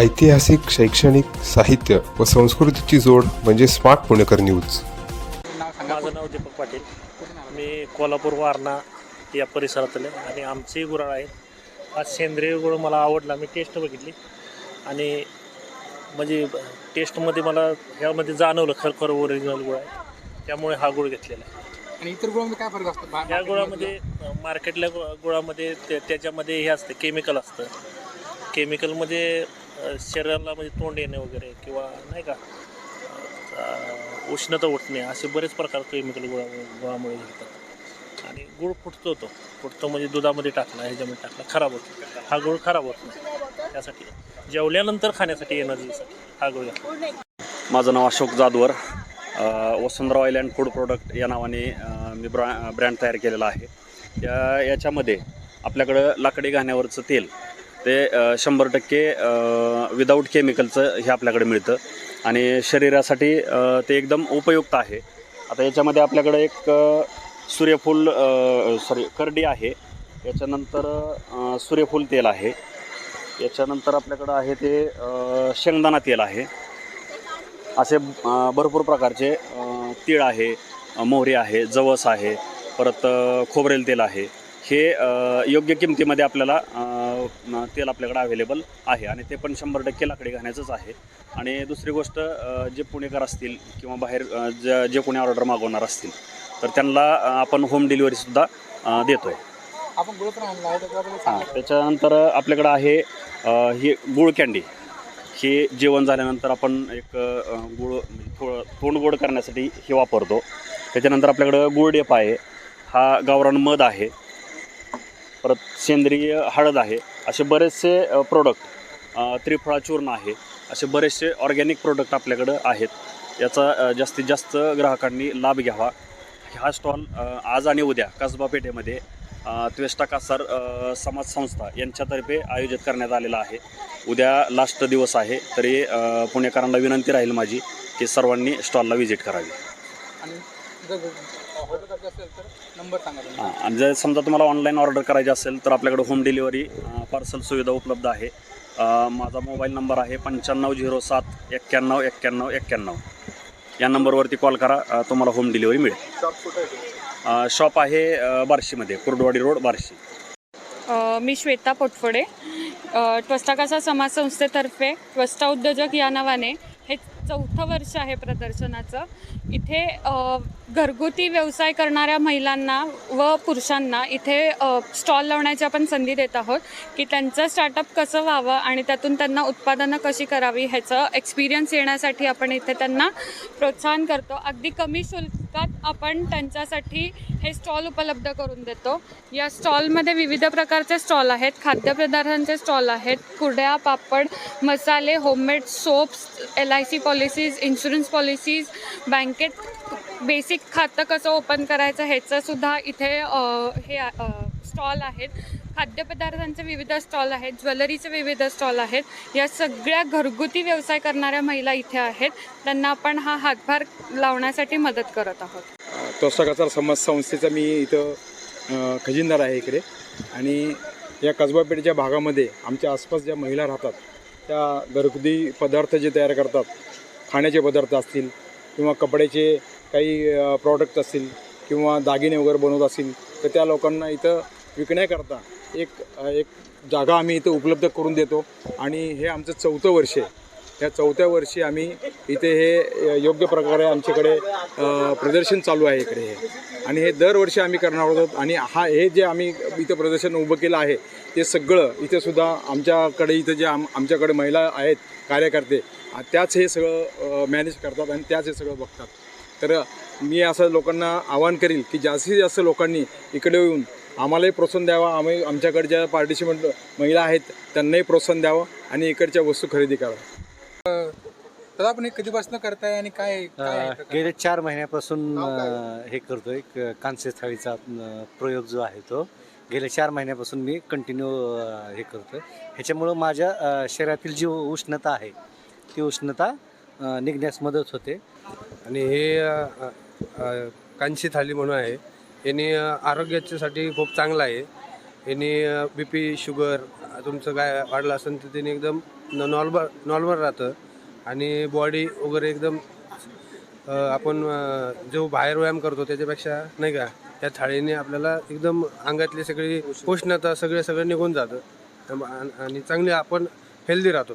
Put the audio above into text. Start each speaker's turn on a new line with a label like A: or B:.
A: ऐतिहासिक शैक्षणिक साहित्य व संस्कृतीची जोड म्हणजे स्मार्ट पुणेकर न्यूज.
B: माझं नाव दीपक पाटील. मी कोल्हापूर वारणा या परिसरातले आणि आमचे गुराळ आहेत आज सेंद्रिय गुळ मला आवडला. मी टेस्ट बघितली. आणि म्हणजे टेस्टमध्ये मला ह्यामध्ये जाणवलं खरखर ओरिजिनल गुळ आहे. त्यामुळे हा गुळ घेतलेला आहे.
C: आणि इतर गुळामध्ये काय फरक असतो?
B: या गुळामध्ये मार्केटल्या गुळामध्ये ते त्याच्यामध्ये हे असतं केमिकल असतं. केमिकलमध्ये शरीराला म्हणजे तोंड येणे वगैरे किंवा नाही का उष्णता उठणे असे बरेच प्रकार केमिकल गुळा गुळामुळे घडतात. आणि गुळ फुटतो तो. फुटतो म्हणजे दुधामध्ये टाकला ह्याच्यामध्ये टाकला खराब होतो. हा गुळ खराब होत नाही. त्यासाठी जेवल्यानंतर खाण्यासाठी एनर्जीसाठी हा गुळ
D: माझं नाव Ashok Jadhavar. Vasundhara oil and food product या नावाने मी ब्रँ ब्रँड तयार केलेला आहे. या याच्यामध्ये आपल्याकडं लाकडी घाण्यावरचं तेल ते शंभर टक्के विदाऊट केमिकलचं हे आपल्याकडे मिळतं. आणि शरीरासाठी ते एकदम उपयुक्त आहे. आता याच्यामध्ये आपल्याकडं एक सूर्यफूल सॉरी करडी आहे. याच्यानंतर सूर्यफूल तेल आहे. याच्यानंतर आपल्याकडं आहे ते शेंगदाणा तेल आहे. असे भरपूर प्रकारचे तीळ आहे मोहरी आहे जवस आहे परत खोबरेल तेल आहे. हे योग्य किमतीमध्ये आपल्याला तेल आपल्याकडे अवेलेबल आहे आणि ते पण शंभर टक्के लाकडी घाण्याचंच आहे. आणि दुसरी गोष्ट जे पुणेकर असतील किंवा बाहेर ज जे कोणी ऑर्डर मागवणार असतील तर त्यांना आपण होम डिलिव्हरीसुद्धा देतो आहे
C: आपण गुळ
D: हां. त्याच्यानंतर आपल्याकडं आहे ही गुळ कँडी हे जेवण झाल्यानंतर आपण एक गुळ म्हणजे थोडं तोंड गोड करण्यासाठी हे वापरतो. त्याच्यानंतर आपल्याकडं गुळडेप आहे. हा गावरान मध आहे. परत सेंद्रिय हळद आहे. असे बरेचसे प्रोडक्ट त्रिफळा चूर्ण आहे. असे बरेचसे ऑर्गॅनिक प्रोडक्ट आपल्याकडं आहेत. याचा जास्तीत जास्त ग्राहकांनी लाभ घ्यावा. हा स्टॉल आज आणि उद्या कसबा पेठेमध्ये त्वेष्टा कासार समाज संस्था यांच्यातर्फे आयोजित करण्यात आलेला आहे. उद्या लास्ट दिवस आहे तरी पुणेकरांना विनंती राहील माझी की सर्वांनी स्टॉलला व्हिजिट करावी.
C: आणि
D: हां आणि जर समजा तुम्हाला ऑनलाईन ऑर्डर करायची असेल तर आपल्याकडे होम डिलिव्हरी पार्सल सुविधा उपलब्ध आहे. माझा मोबाईल नंबर आहे पंच्याण्णव झिरो सात एक्क्याण्णव एक्क्याण्णव एक्क्याण्णव. या नंबरवरती कॉल करा तुम्हाला होम डिलिव्हरी मिळेल. शॉप आहे बार्शीमध्ये कुर्डवाडी रोड बार्शी.
E: मी श्वेता पोटफोडे. समाज संस्थेतर्फे त्वस्ता उद्योजक या नावाने चौथं वर्ष आहे प्रदर्शनाचं. इथे घरगुती व्यवसाय करणाऱ्या महिलांना व पुरुषांना इथे स्टॉल लावण्याची आपण संधी देत आहोत की त्यांचं स्टार्टअप कसं व्हावं आणि त्यातून त्यांना उत्पादनं कशी करावी ह्याचं एक्सपिरियन्स येण्यासाठी आपण इथे त्यांना प्रोत्साहन करतो. अगदी कमी शुल्क मोफत आपण त्यांच्यासाठी हे स्टॉल उपलब्ध करून देतो. या स्टॉलमध्ये विविध प्रकारचे स्टॉल आहेत. खाद्यपदार्थांचे स्टॉल आहेत. कुड्या पापड मसाले homemade soaps L I C policies insurance policies बँकेत बेसिक खातं कसं ओपन करायचं ह्याचंसुद्धा इथे हे स्टॉल आहेत. खाद्यपदार्थांचे विविध स्टॉल आहेत ज्वेलरीचे विविध स्टॉल आहेत. या सगळ्या घरगुती व्यवसाय करणाऱ्या महिला इथे आहेत. त्यांना आपण हा हातभार लावण्यासाठी मदत करत आहोत.
F: तोष्टाकाचार समाज संस्थेचा मी इथं खजिनदार आहे इकडे. आणि या कसबापेठेच्या भागामध्ये आमच्या आसपास ज्या महिला राहतात त्या घरगुती पदार्थ जे तयार करतात खाण्याचे पदार्थ असतील किंवा कपड्याचे काही प्रॉडक्ट असतील किंवा दागिने वगैरे बनवत असतील तर त्या लोकांना इथं विकण्याकरता एक एक जागा आम्ही इथं उपलब्ध करून देतो. आणि हे आमचं चौथं वर्ष आहे. ह्या चौथ्या वर्षी आम्ही इथे हे योग्य प्रकारे आमच्याकडे प्रदर्शन चालू आहे इकडे हे. आणि हे दरवर्षी आम्ही करणार आहोत. आणि हा हे जे आम्ही इथं प्रदर्शन उभं केलं आहे ते सगळं इथेसुद्धा आमच्याकडे इथं जे आम आमच्याकडे महिला आहेत कार्यकर्ते आ, त्याच हे सगळं मॅनेज करतात आणि त्याच हे सगळं बघतात. तर मी असं लोकांना आवाहन करील की जास्तीत जास्त लोकांनी इकडे येऊन आम्हालाही प्रोत्साहन द्यावं. आम्ही आमच्याकडे ज्या पार्टिसिपंट महिला आहेत त्यांनाही प्रोत्साहन द्यावं आणि इकडच्या वस्तू खरेदी करावं
C: दादा आपण हे कधीपासून करताय आणि काय काय आहे
G: अ,
C: प्रकार?
G: गेले चार महिन्यापासून हे करतोय. कांस्य थाळीचा प्रयोग जो आहे तो. गेल्या चार महिन्यापासून मी कंटिन्यू हे करतोय. ह्याच्यामुळं माझ्या शरीरातील जी उष्णता आहे ती उष्णता निघण्यास मदत होते.
H: आणि हे कांशी थाली म्हणून आहे. याने आरोग्याच्यासाठी खूप चांगलं आहे. याने बी पी शुगर तुमचं काय वाढलं असेल तर त्याने एकदम नॉर्मल नॉर्मल राहतं. आणि बॉडी वगैरे एकदम आपण जो बाहेर व्यायाम करतो त्याच्यापेक्षा नाही का त्या थाळीने आपल्याला एकदम अंगातली सगळी उष्णता सगळे सगळं निघून जातं. आणि आणि चांगले आपण हेल्दी राहतो.